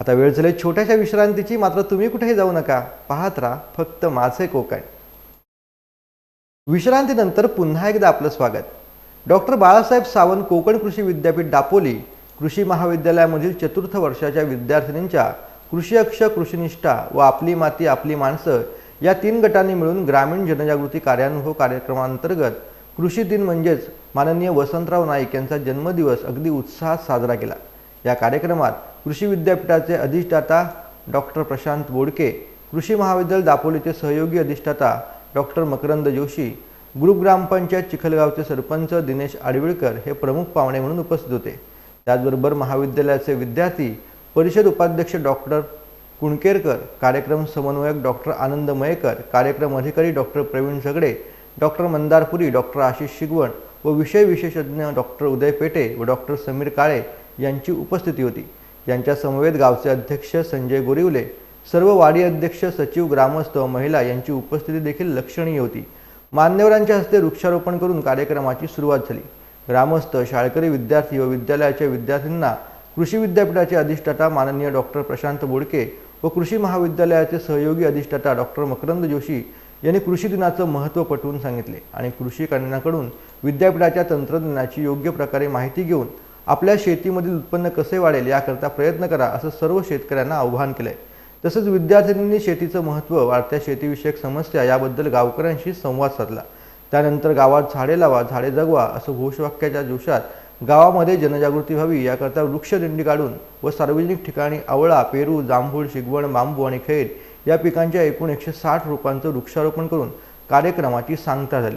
आता वेळ झाली छोट्याशा विश्रांतीची मात्र तुम्ही कुठेही जाऊ नका. पाहत राहा फक्त माझे कोकण. विश्रांतीनंतर पुन्हा एकदा आपलं स्वागत. डॉक्टर बाळासाहेब सावंत कोकण कृषी विद्यापीठ दापोली कृषी महाविद्यालयामधील चतुर्थ वर्षाच्या विद्यार्थिनींच्या कृषी अक्ष कृषीनिष्ठा व आपली माती आपली माणसं या तीन गटांनी मिळून ग्रामीण जनजागृती कार्यानुभव कार्यक्रमांतर्गत कृषी दिन म्हणजेच माननीय वसंतराव नाईक यांचा जन्मदिवस अगदी उत्साहात साजरा केला. या कार्यक्रमात कृषी विद्यापीठाचे अधिष्ठाता डॉक्टर प्रशांत बोडके कृषी महाविद्यालय दापोलीचे सहयोगी अधिष्ठाता डॉक्टर मकरंद जोशी ग्रुप ग्रामपंचायत चिखलगावचे सरपंच दिनेश आडविळकर हे प्रमुख पाहुणे म्हणून उपस्थित होते. त्याचबरोबर महाविद्यालयाचे विद्यार्थी परिषद उपाध्यक्ष डॉक्टर कुणकेरकर कार्यक्रम समन्वयक डॉक्टर आनंद मयेकर कार्यक्रम अधिकारी doctor Pravin Zagade doctor Mandar Puri doctor Ashish Shigvan व विषय विशेषज्ञ डॉक्टर उदय पेटे व डॉक्टर समीर काळे यांची उपस्थिती होती. यांच्या समवेत गावचे अध्यक्ष संजय गोरिवले सर्व वाडी अध्यक्ष सचिव ग्रामस्थ महिला यांची उपस्थिती देखील लक्षणीय होती. मान्यवरांच्या हस्ते वृक्षारोपण करून कार्यक्रमाची सुरुवात झाली. ग्रामस्थ शाळकरी विद्यार्थी व विद्यालयाच्या विद्यार्थ्यांना कृषी विद्यापीठाचे अधिष्ठाता माननीय डॉक्टर प्रशांत बोडके व कृषी महाविद्यालयाचे सहयोगी अधिष्ठाता डॉक्टर मकरंद जोशी यांनी कृषी दिनाचं महत्त्व पटवून सांगितले आणि कृषी कन्यांकडून विद्यापीठाच्या तंत्रज्ञानाची योग्य प्रकारे माहिती घेऊन आपल्या शेतीमधील उत्पन्न कसे वाढेल याकरता प्रयत्न करा असं सर्व शेतकऱ्यांना आव्हान केलंय. तसंच विद्यार्थिनींनी शेतीचं महत्त्व वाढत्या शेतीविषयक समस्या याबद्दल गावकऱ्यांशी संवाद साधला. त्यानंतर गावात झाडे लावा झाडे जगवा असं घोषवाक्याच्या जोशात गावामध्ये जनजागृती व्हावी याकरता वृक्षदिंडी काढून व सार्वजनिक ठिकाणी आवळा पेरू जांभूळ शिगवण बांबू आणि खैर या पिकांच्या एकूण एकशे साठ रोपांचं वृक्षारोपण करून कार्यक्रमाची सांगता झाली.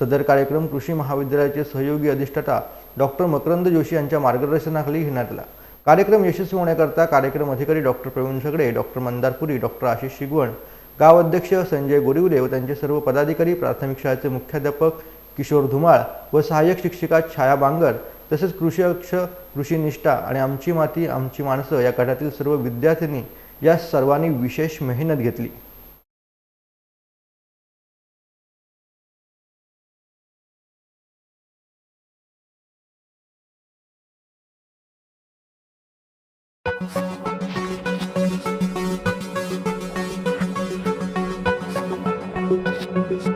सदर कार्यक्रम कृषी महाविद्यालयाचे सहयोगी अधिष्ठाता डॉक्टर मकरंद जोशी यांच्या मार्गदर्शनाखाली घेण्यात आला. कार्यक्रम यशस्वी होण्याकरता कार्यक्रम अधिकारी doctor Pravin Zagade doctor Mandar Puri doctor Ashish Shigvan गाव अध्यक्ष संजय गोरिवले व त्यांचे सर्व पदाधिकारी प्राथमिक शाळेचे मुख्याध्यापक किशोर धुमाळ व सहाय्यक शिक्षिका छाया बांगर तसेच कृषी अक्ष कृषी निष्ठा आणि आमची माती आमची माणसं या गटातील सर्व विद्यार्थ्यांनी या सर्वांनी विशेष मेहनत घेतली. Thank you.